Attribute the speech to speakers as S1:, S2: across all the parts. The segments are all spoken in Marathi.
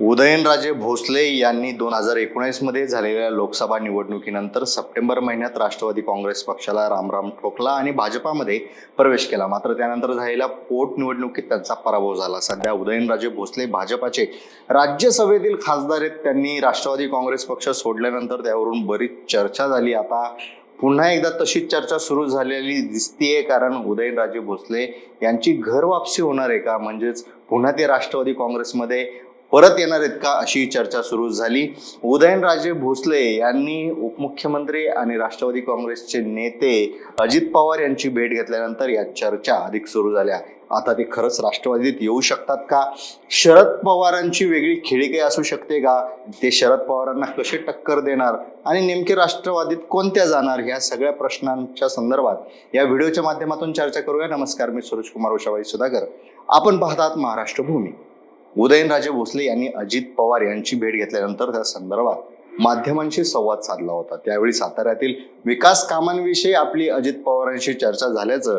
S1: उदयनराजे भोसले यांनी दोन हजार एकोणीसमध्ये झालेल्या लोकसभा निवडणुकीनंतर सप्टेंबर महिन्यात राष्ट्रवादी काँग्रेस पक्षाला रामराम ठोकला आणि भाजपामध्ये प्रवेश केला. मात्र त्यानंतर झालेल्या पोटनिवडणुकीत त्यांचा पराभव झाला. सध्या उदयनराजे भोसले भाजपाचे राज्यसभेतील खासदार आहेत. त्यांनी राष्ट्रवादी काँग्रेस पक्ष सोडल्यानंतर त्यावरून बरीच चर्चा झाली. आता पुन्हा एकदा तशीच चर्चा सुरू झालेली दिसतीये कारण उदयनराजे भोसले यांची घरवापसी होणार आहे का? म्हणजेच पुन्हा ते राष्ट्रवादी काँग्रेसमध्ये परत येणार आहेत का अशी चर्चा सुरू झाली. उदयनराजे भोसले यांनी उपमुख्यमंत्री आणि राष्ट्रवादी काँग्रेसचे नेते अजित पवार यांची भेट घेतल्यानंतर या चर्चा अधिक सुरू झाल्या. आता ते खरंच राष्ट्रवादीत येऊ शकतात का? शरद पवारांची वेगळी खेळी काही असू शकते का? ते शरद पवारांना कसे टक्कर देणार? आणि नेमके राष्ट्रवादीत कोणत्या जाणार? ह्या सगळ्या प्रश्नांच्या संदर्भात या व्हिडिओच्या माध्यमातून चर्चा करूया. नमस्कार मी सुरेश कुमार उषाबाई सुधाकर. आपण पाहतात महाराष्ट्र भूमी उदयनराजे भोसले यांनी अजित पवार यांची भेट घेतल्यानंतर त्या संदर्भात माध्यमांशी संवाद साधला होता. त्यावेळी साताऱ्यातील विकास कामांविषयी आपली अजित पवारांशी चर्चा झाल्याचं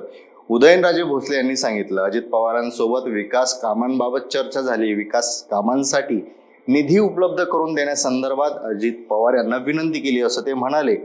S1: उदयनराजे भोसले यांनी सांगितलं. अजित पवारांसोबत विकास कामांबाबत चर्चा झाली. विकास कामांसाठी निधी उपलब्ध करून देण्यासंदर्भात अजित पवार यांना विनंती केली असं ते म्हणाले.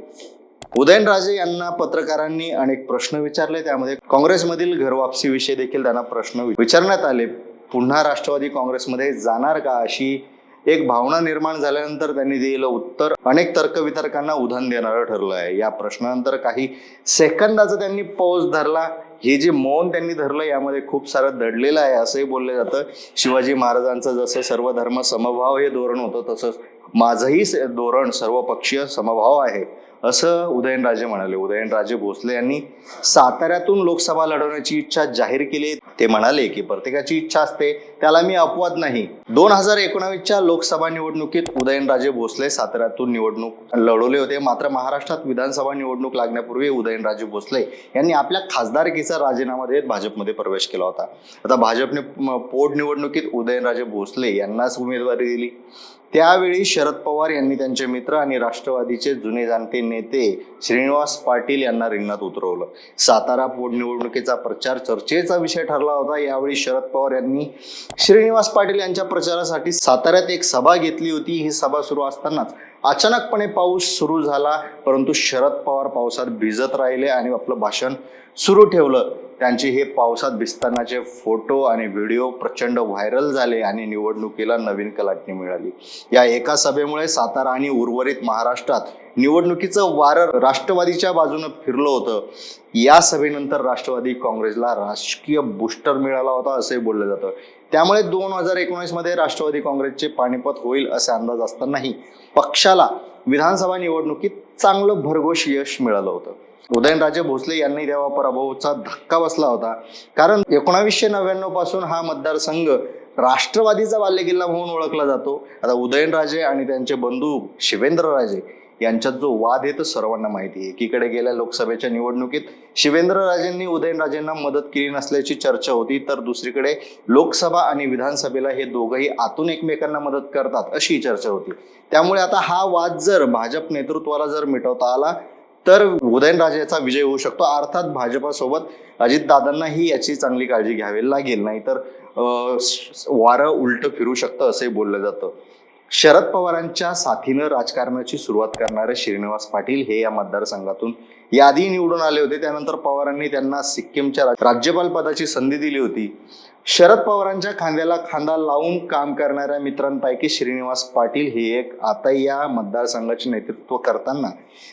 S1: उदयनराजे यांना पत्रकारांनी अनेक प्रश्न विचारले. त्यामध्ये काँग्रेसमधील घरवापसीविषयी देखील त्यांना प्रश्न विचारण्यात आले. पुन्हा राष्ट्रवादी काँग्रेसमध्ये जाणार का अशी एक भावना निर्माण झाल्यानंतर त्यांनी दिलेलं उत्तर अनेक तर्कवितर्कांना उधाण देणारं ठरलं आहे या प्रश्नानंतर काही सेकंदाचा त्यांनी पौज धरला. हे जे मौन त्यांनी धरलं यामध्ये खूप सारं दडलेलं आहे असंही बोललं जातं. शिवाजी महाराजांचं जसं सर्व धर्म समभाव हे धोरण होतं तसंच माझंही धोरण सर्वपक्षीय समभाव आहे असं उदयनराजे म्हणाले. उदयनराजे भोसले यांनी साताऱ्यातून लोकसभा लढवण्याची इच्छा जाहीर केली. ते म्हणाले की प्रत्येकाची इच्छा असते त्याला मी अपवाद नाही. दोन हजार एकोणावीसच्या लोकसभा निवडणुकीत उदयनराजे भोसले साताऱ्यातून निवडणूक लढवले होते. मात्र महाराष्ट्रात विधानसभा निवडणूक लागण्यापूर्वी उदयनराजे भोसले यांनी आपल्या खासदारकीचा राजीनामा देत भाजपमध्ये प्रवेश केला होता. आता भाजपने पोटनिवडणुकीत उदयनराजे भोसले यांनाच उमेदवारी दिली. त्यावेळी शरद पवार यांनी त्यांचे मित्र आणि राष्ट्रवादीचे जुने जाणते नेते श्रीनिवास पाटील यांना रिंगणात उतरवलं. सातारा पोटनिवडणुकीचा प्रचार चर्चेचा विषय ठरला होता. यावेळी शरद पवार यांनी श्रीनिवास पाटील यांच्या प्रचारासाठी साताऱ्यात एक सभा घेतली होती. ही सभा सुरू असतानाच अचानकपणे पाऊस सुरू झाला. परंतु शरद पवार पावसात भिजत राहिले आणि आपलं भाषण सुरू ठेवलं. त्यांचे हे पावसात भिजतानाचे फोटो आणि व्हिडिओ प्रचंड व्हायरल झाले आणि निवडणुकीला नवीन कलाटणी मिळाली. या एका सभेमुळे सातारा आणि उर्वरित महाराष्ट्रात निवडणुकीचं वारं राष्ट्रवादीच्या बाजूनं फिरलं होतं. या सभेनंतर राष्ट्रवादी काँग्रेसला राजकीय बुस्टर मिळाला होता असंही बोललं जातं. त्यामुळे दोन हजार एकोणीसमध्ये राष्ट्रवादी काँग्रेसचे पाणीपत होईल असे अंदाज असतानाही पक्षाला विधानसभा निवडणुकीत चांगलं भरघोष यश मिळालं होतं. उदयनराजे भोसले यांनी तेव्हा पराभवाचा धक्का बसला होता. कारण एकोणावीसशे नव्याण्णवपासून हा मतदारसंघ राष्ट्रवादीचा बालेकिल्ला म्हणून ओळखला जातो. आता उदयनराजे आणि त्यांचे बंधू शिवेंद्रराजे यांच्यात जो वाद आहे तो सर्वांना माहिती आहे. एकीकडे गेल्या लोकसभेच्या निवडणुकीत शिवेंद्रराजेंनी उदयनराजेंना मदत केली नसल्याची चर्चा होती तर दुसरीकडे लोकसभा आणि विधानसभेला हे दोघंही आतून एकमेकांना मदत करतात अशी चर्चा होती. त्यामुळे आता हा वाद जर भाजप नेतृत्वाला जर मिटवता आला तर उदयनराजेचा विजय होऊ शकतो. अर्थात भाजपासोबत अजितदादांनाही याची चांगली काळजी घ्यावी लागेल. नाहीतर वारं उलट फिरू शकतं असंही बोललं जातं. शरद पवारांच्या साथीनं राजकारणाची सुरुवात करणारे श्रीनिवास पाटील हे या मतदारसंघातून यादी निवडून आले होते. त्यानंतर पवारांनी त्यांना सिक्कीमच्या राज्यपाल पदाची संधी दिली होती. शरद पवारांच्या खांद्याला खांदा लावून काम करणाऱ्या मित्रांपैकी श्रीनिवास पाटील हे एक आता या मतदारसंघाचे नेतृत्व करताना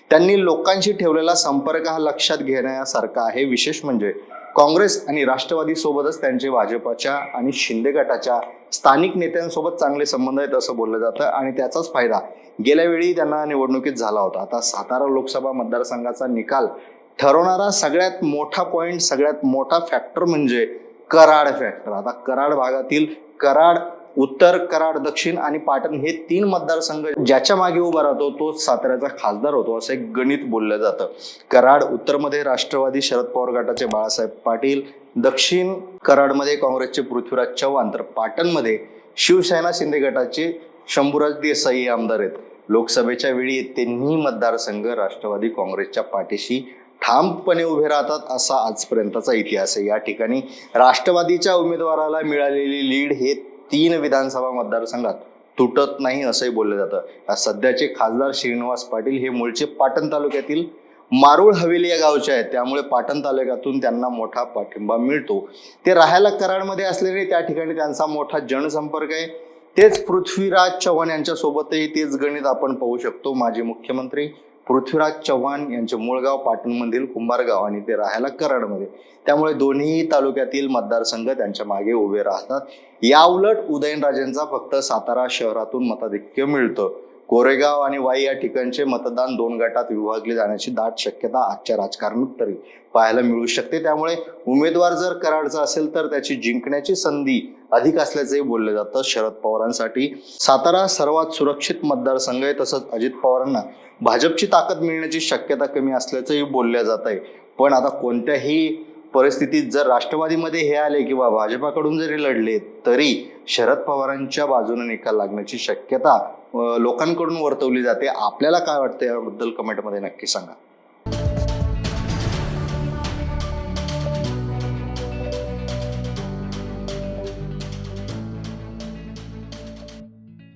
S1: त्यांनी लोकांशी ठेवलेला संपर्क हा लक्षात घेण्यासारखा आहे. विशेष म्हणजे काँग्रेस आणि राष्ट्रवादी सोबतच त्यांचे भाजपाच्या आणि शिंदे गटाच्या स्थानिक नेत्यांसोबत चांगले संबंध आहेत असं बोललं जातं आणि त्याचाच फायदा गेल्या वेळी त्यांना निवडणुकीत झाला होता. आता सातारा लोकसभा मतदारसंघाचा निकाल ठरवणारा सगळ्यात मोठा पॉइंट सगळ्यात मोठा फॅक्टर म्हणजे कराड फॅक्टर आता कराड भागातील कराड उत्तर कराड दक्षिण आणि पाटण हे तीन मतदारसंघ ज्याच्या मागे उभा राहतो तो साताऱ्याचा खासदार होतो असं एक गणित बोललं जातं. कराड उत्तरमध्ये राष्ट्रवादी शरद पवार गटाचे बाळासाहेब पाटील दक्षिण कराडमध्ये काँग्रेसचे पृथ्वीराज चव्हाण तर पाटणमध्ये शिवसेना शिंदे गटाचे शंभूराज देसाई हे आमदार आहेत. लोकसभेच्या वेळी तिन्ही मतदारसंघ राष्ट्रवादी काँग्रेसच्या पाठीशी ठामपणे उभे राहतात असा आजपर्यंतचा इतिहास आहे. या ठिकाणी राष्ट्रवादीच्या उमेदवाराला मिळालेली लीड हे तीन विधानसभा मतदारसंघात तुटत नाही असंही बोललं जातं. सध्याचे खासदार श्रीनिवास पाटील हे मूळचे पाटण तालुक्यातील मारुळ हवेली या गावचे आहेत. त्यामुळे पाटण तालुक्यातून त्यांना मोठा पाठिंबा मिळतो. ते राहायला कराडमध्ये असलेले त्या ठिकाणी त्यांचा मोठा जनसंपर्क आहे. तेच पृथ्वीराज चव्हाण यांच्या सोबतही तेच गणित आपण पाहू शकतो. माजी मुख्यमंत्री पृथ्वीराज चव्हाण यांचे मूळ गाव पाटणमधील कुंभारगाव आणि ते राहायला कराडमध्ये. त्यामुळे दोन्ही तालुक्यातील मतदारसंघ त्यांच्या मागे उभे राहतात. या उलट उदयनराजेंचा फक्त सातारा शहरातून मताधिक्य मिळतं. कोरेगाव आणि वाई या ठिकाणचे मतदान दोन गटात विभागले जाण्याची दाट शक्यता आजच्या राजकारणात तरी पाहायला मिळू शकते. त्यामुळे उमेदवार जर कराडचा असेल तर त्याची जिंकण्याची संधी अधिक असल्याचंही बोललं जातं. शरद पवारांसाठी सातारा सर्वात सुरक्षित मतदारसंघ आहे तसंच अजित पवारांना भाजपची ताकद मिळण्याची शक्यता कमी असल्याचंही बोलल्या जात आहे पण आता कोणत्याही परिस्थितीत जर राष्ट्रवादीमध्ये हे आले किंवा भाजपाकडून जरी लढले तरी शरद पवारांच्या बाजूने निकाल लागण्याची शक्यता लोकांकडून वर्तवली जाते. आपल्याला काय वाटतं याबद्दल कमेंटमध्ये नक्की सांगा.